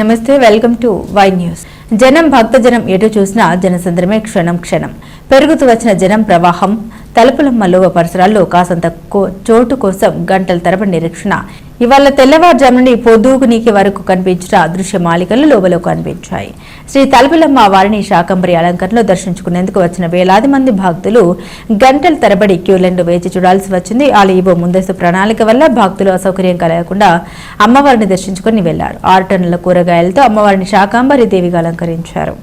నమస్తే welcome to Y news. జనం భక్తజనం ఎటు చూసినా జనసంద్రమే క్షణం క్షణం. పెరుగుతూ వచ్చిన జనం ప్రవాహం తలుపులమ్మ లోవ పరిసరాల్లో కాసంత చోటు కోసం గంటల తరబడి నిరీక్షణ. ఇవాళ తెల్లవారుజాము నుండి పొద్దుగునీకి వరకు కనిపించిన అదృశ్య మాలికలు లోబలో కనిపించాయి. శ్రీ తలపిలమ్మ వారిని శాకంబరి అలంకరణలో దర్శించుకునేందుకు వచ్చిన వేలాది మంది భక్తులు గంటల తరబడి క్యూలెండ్ వేచి చూడాల్సి వచ్చింది. ఆలయబో ముందస్తు ప్రణాళిక వల్ల భక్తులు అసౌకర్యం కలగకుండా అమ్మవారిని దర్శించుకుని వెళ్ళారు ఆరు టన్నుల కూరగాయలతో అమ్మవారిని శాకాంబరి దేవిగా అలంకరించారు.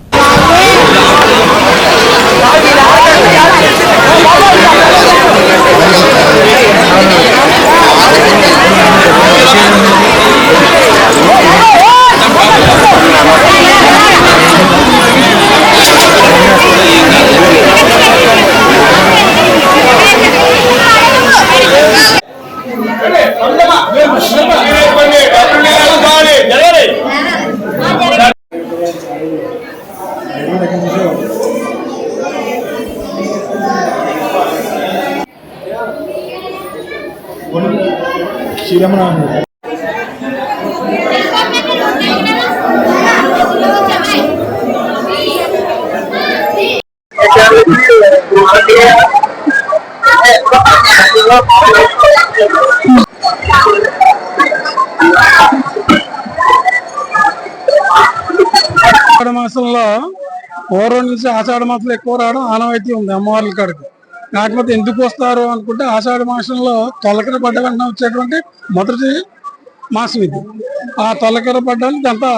శ్రీరమణ ఆషాఢ మాసంలో పూర్వం నుంచి ఆషాఢ మాసంలో ఎక్కువ రావడం ఆనవాయితీ ఉంది అమ్మవార్ల కాడికి. కాకపోతే ఎందుకు వస్తారు అనుకుంటే ఆషాఢ మాసంలో తొలకర పడ్డ వెంటనే వచ్చేటువంటి మొదటి మాసం ఇది. ఆ తొలకర పడ్డాలు ఇదంతా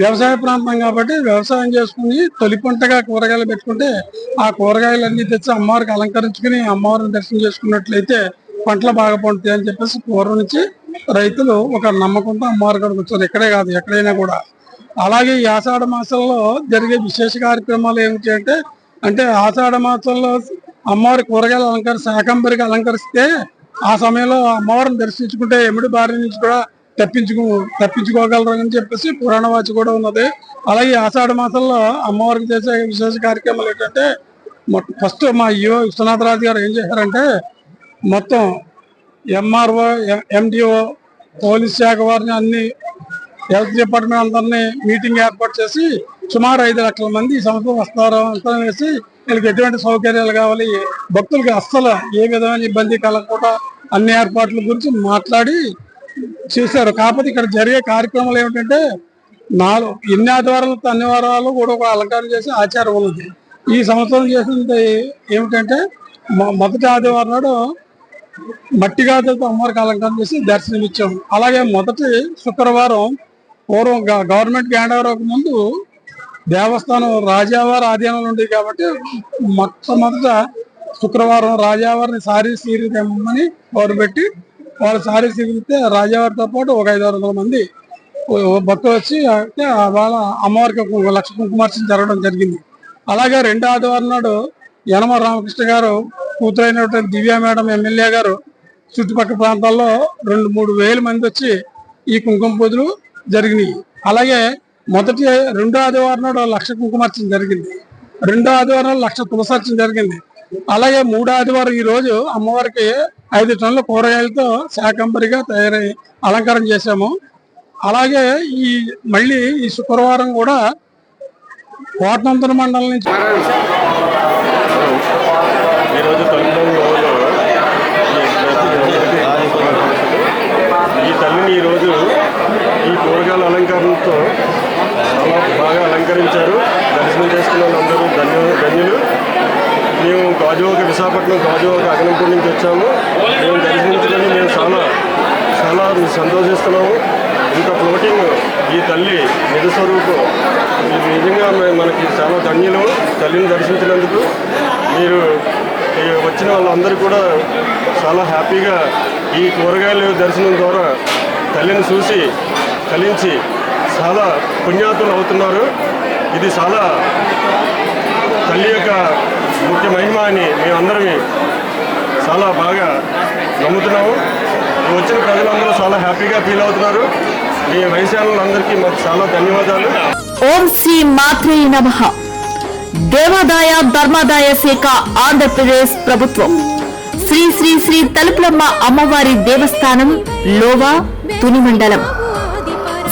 వ్యవసాయ ప్రాంతం కాబట్టి వ్యవసాయం చేసుకుని తొలి పంటగా కూరగాయలు పెట్టుకుంటే ఆ కూరగాయలన్నీ తెచ్చి అమ్మవారికి అలంకరించుకుని అమ్మవారిని దర్శనం చేసుకున్నట్లయితే పంటలు బాగా పండుతాయి అని చెప్పేసి పూర్వం నుంచి రైతులు ఒక నమ్మకంతో అమ్మవారి కాడికి వచ్చారు. ఇక్కడే కాదు ఎక్కడైనా కూడా. అలాగే ఈ ఆషాఢ మాసంలో జరిగే విశేష కార్యక్రమాలు ఏమిటి అంటే అంటే ఆషాఢ మాసంలో అమ్మవారి కూరగాయలు అలంకరి శాకంబరికి అలంకరిస్తే ఆ సమయంలో అమ్మవారిని దర్శించుకుంటే ఎమిడి బారి నుంచి కూడా తప్పించుకో తప్పించుకోగలరు అని చెప్పేసి పురాణ వాచి కూడా ఉన్నది. అలాగే ఈ ఆషాఢ మాసంలో అమ్మవారికి చేసే విశేష కార్యక్రమాలు ఏంటంటే ఫస్ట్ మా యువ విశ్వనాథరాజు గారు ఏం చేశారంటే మొత్తం ఎంఆర్ఓ ఎండిఓ పోలీస్ శాఖ వారిని అన్ని హెల్త్ డిపార్ట్మెంట్ అందరినీ మీటింగ్ ఏర్పాటు చేసి సుమారు ఐదు లక్షల మంది ఈ సంవత్సరం వస్తారు అంతా వేసి వీళ్ళకి ఎటువంటి సౌకర్యాలు కావాలి భక్తులకి అస్సలు ఏ విధమైన ఇబ్బంది కలగకుండా అన్ని ఏర్పాట్ల గురించి మాట్లాడి చేశారు. కాకపోతే ఇక్కడ జరిగే కార్యక్రమాలు ఏమిటంటే నాలుగు ఎన్ని ఆదివారాలు అన్ని వారాలు కూడా ఒక అలంకారం చేసి ఆచారం ఉన్నది. ఈ సంవత్సరం చేసింది ఏమిటంటే మొదటి ఆదివారం నాడు మట్టి గాజులతో అమ్మవారికి అలంకారం చేసి దర్శనమిచ్చాము. అలాగే మొదటి శుక్రవారం పూర్వం గ- గవర్నమెంట్ హ్యాండ్ ఓవర్ ముందు దేవస్థానం రాజావారి ఆధీనంలో ఉంది కాబట్టి మొట్టమొదట శుక్రవారం రాజావారిని సారీ సీరి తెమ్మని పెట్టి వాళ్ళు సారీ సీరితే రాజావారితో పాటు ఒక ఐదు వందల మంది భక్తులు వచ్చి అయితే వాళ్ళ అమ్మవారికి లక్ష కుంకుమార్చన జరగడం జరిగింది. అలాగే రెండో ఆదివారం నాడు యనమ రామకృష్ణ గారు కూతురైనటువంటి దివ్య మేడం ఎమ్మెల్యే గారు చుట్టుపక్కల ప్రాంతాల్లో రెండు మూడు వేల మంది వచ్చి ఈ కుంకుమ పూజలు జరిగినాయి. అలాగే మొదటి రెండో ఆదివారం నాడు లక్ష కుంకుమార్చన జరిగింది. రెండో ఆదివారం లక్ష తులసార్చన జరిగింది. అలాగే మూడో ఆదివారం ఈ రోజు అమ్మవారికి ఐదు టన్నుల కూరగాయలతో శాకంబరిగా తయారై అలంకారం చేశాము. అలాగే ఈ మళ్ళీ ఈ శుక్రవారం కూడా కోటనంతర మండలం నుంచి ఈరోజు ఈ తల్లిని ఈరోజు అలంకరణతో చాలా బాగా అలంకరించారు. దర్శనం చేసుకున్న వాళ్ళందరూ ధన్యు ధన్యులు. మేము గాజువాక విశాఖపట్నం గాజువాక అగనంపూర్ నుంచి వచ్చాము. మేము దర్శించుకొని మేము చాలా చాలా సంతోషిస్తున్నాము. ఇంత ఫ్లోటింగ్ ఈ తల్లి నిజ స్వరూపం. నిజంగా మనకి చాలా ధన్యులు తల్లిని దర్శించినందుకు. మీరు వచ్చిన వాళ్ళందరూ కూడా చాలా హ్యాపీగా ఈ కూరగాయలు దర్శనం ద్వారా తల్లిని చూసి కలించి చాలా పుణ్యాతులు అవుతున్నారు. ఇది చాలా తల్లి యొక్క ముఖ్య మహిమ అని మేమందరం చాలా బాగా నమ్ముతున్నాము. వచ్చిన ప్రజలందరూ చాలా హ్యాపీగా ఫీల్ అవుతున్నారు. మీ వైశాలందరికీ మాకు చాలా ధన్యవాదాలు. ఓం శ్రీ మాత్రే నమ. దేవాదాయ ధర్మాదాయ శాఖ ఆంధ్రప్రదేశ్ ప్రభుత్వం. శ్రీ శ్రీ శ్రీ తలుపులమ్మ అమ్మవారి దేవస్థానం లోవా తుని మండలం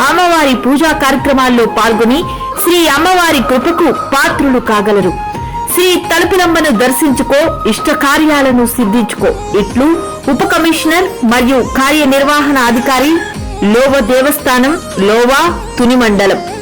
అమ్మవారి పూజా కార్యక్రమాల్లో పాల్గొని శ్రీ అమ్మవారి కృపకు పాత్రులు కాగలరు. శ్రీ తలుపులమ్మను దర్శించుకో ఇష్ట కార్యాలను సిద్ధించుకో. ఇట్లు ఉప కమిషనర్ మరియు కార్యనిర్వహణ అధికారి లోవ దేవస్థానం లోవా తుని మండలం